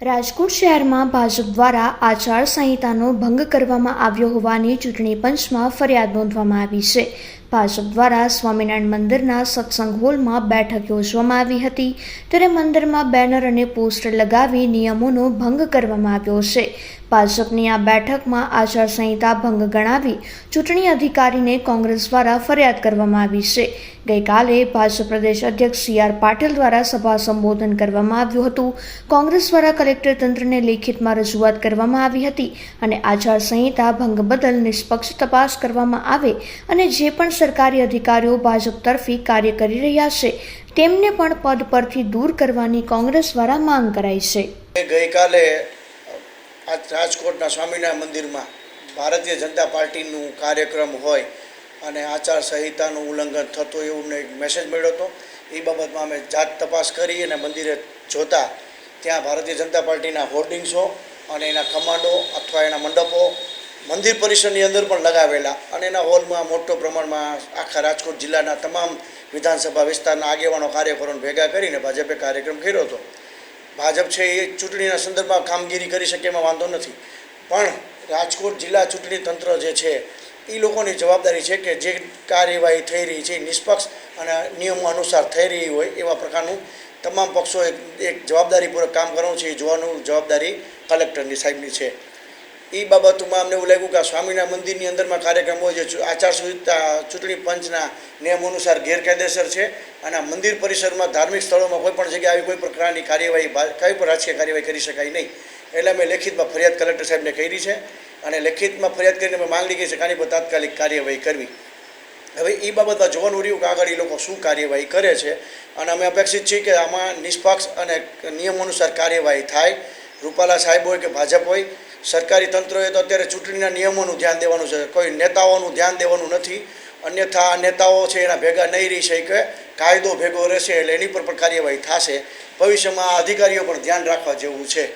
રાજકોટ શહેરમાં ભાજપ દ્વારા આચાર સંહિતાનો ભંગ કરવામાં આવ્યો હોવાની ચૂંટણી પંચમાં ફરિયાદ નોંધવામાં આવી છે. ભાજપ દ્વારા સ્વામિનારાયણ મંદિરના સત્સંગ હોલમાં બેઠક યોજવામાં આવી હતી. ત્યારે મંદિરમાં બેનર અને પોસ્ટર લગાવી નિયમોનો ભંગ કરવામાં આવ્યો છે. ભાજપની આ બેઠકમાં આચારસંહિતા ભંગ ગણાવી ચૂંટણી અધિકારીને કોંગ્રેસ દ્વારા ફરિયાદ કરવામાં આવી છે. ગઈકાલે ભાજપ પ્રદેશ અધ્યક્ષ સી આર પાટીલ દ્વારા સભા સંબોધન કરવામાં આવ્યું હતું. કોંગ્રેસ દ્વારા કલેક્ટર તંત્રને લેખિતમાં રજૂઆત કરવામાં આવી હતી અને આચારસંહિતા ભંગ બદલ નિષ્પક્ષ તપાસ કરવામાં આવે અને જે પણ સરકારી અધિકારીઓ ભાજપ તરફી કાર્ય કરી રહ્યા છે. તેમને પણ પદ પરથી દૂર કરવાની કોંગ્રેસ દ્વારા માંગ કરાઈ છે. ગઈકાલે રાજકોટના સ્વામિનારાયણ મંદિરમાં ભારતીય જનતા પાર્ટીનું કાર્યક્રમ હોય અને આચાર સંહિતાનું ઉલ્લંઘન થતું એવું એક મેસેજ મળ્યો હતો. એ બાબતમાં અમે જાત તપાસ કરી અને મંદિરે જોતા ત્યાં ભારતીય જનતા પાર્ટીના હોર્ડિંગ્સો અને એના કમાન્ડો અથવા એના મંડપો મંદિર પરિસરની અંદર પણ લગાવેલા અને એના હોલમાં મોટો પ્રમાણમાં આખા રાજકોટ જિલ્લાના તમામ વિધાનસભા વિસ્તારના આગેવાનો કાર્યકરોને ભેગા કરીને ભાજપે કાર્યક્રમ કર્યો હતો. ભાજપ છે એ ચૂંટણીના સંદર્ભમાં કામગીરી કરી શકે એમાં વાંધો નથી. પણ રાજકોટ જિલ્લા ચૂંટણી તંત્ર જે છે એ લોકોની જવાબદારી છે કે જે કાર્યવાહી થઈ રહી છે નિષ્પક્ષ અને નિયમો અનુસાર થઈ રહી હોય એવા પ્રકારનું તમામ પક્ષોએ એક જવાબદારીપૂર્વક કામ કરવાનું છે. એ જોવાનું જવાબદારી કલેક્ટરની સાહેબની છે. એ બાબતોમાં અમને એવું લાગ્યું કે સ્વામીના મંદિરની અંદરમાં કાર્યક્રમ જે આચાર સંહિતા, ચૂંટણી પંચના નિયમ અનુસાર ગેરકાયદેસર છે અને આ મંદિર પરિસરમાં ધાર્મિક સ્થળોમાં કોઈ પણ જગ્યાએ આવી કોઈ પ્રકારની કાર્યવાહી કઈ પણ રાજકીય કાર્યવાહી કરી શકાય નહીં. એટલે અમે લેખિતમાં ફરિયાદ કલેક્ટર સાહેબને કરી છે અને લેખિતમાં ફરિયાદ કરીને અમે માંગણી કરી છે કે આની પર તાત્કાલિક કાર્યવાહી કરવી. હવે એ બાબતમાં જોવાનું રહ્યું કે આગળ એ લોકો શું કાર્યવાહી કરે છે અને અમે અપેક્ષિત છીએ કે આમાં નિષ્પક્ષ અને નિયમ અનુસાર કાર્યવાહી થાય. રૂપાલા સાહેબ હોય કે ભાજપ હોય સરકારી તંત્રએ તો અત્યારે ચૂંટણીના નિયમોનું ધ્યાન દેવાનું છે. કોઈ નેતાઓનું ધ્યાન દેવાનું નથી. અન્યથા નેતાઓ છે એના ભેગા નહીં રહી શકે. કાયદો ભેગો રહેશે એટલે એની પર પણ કાર્યવાહી થશે. ભવિષ્યમાં અધિકારીઓ પણ ધ્યાન રાખવા જેવું છે.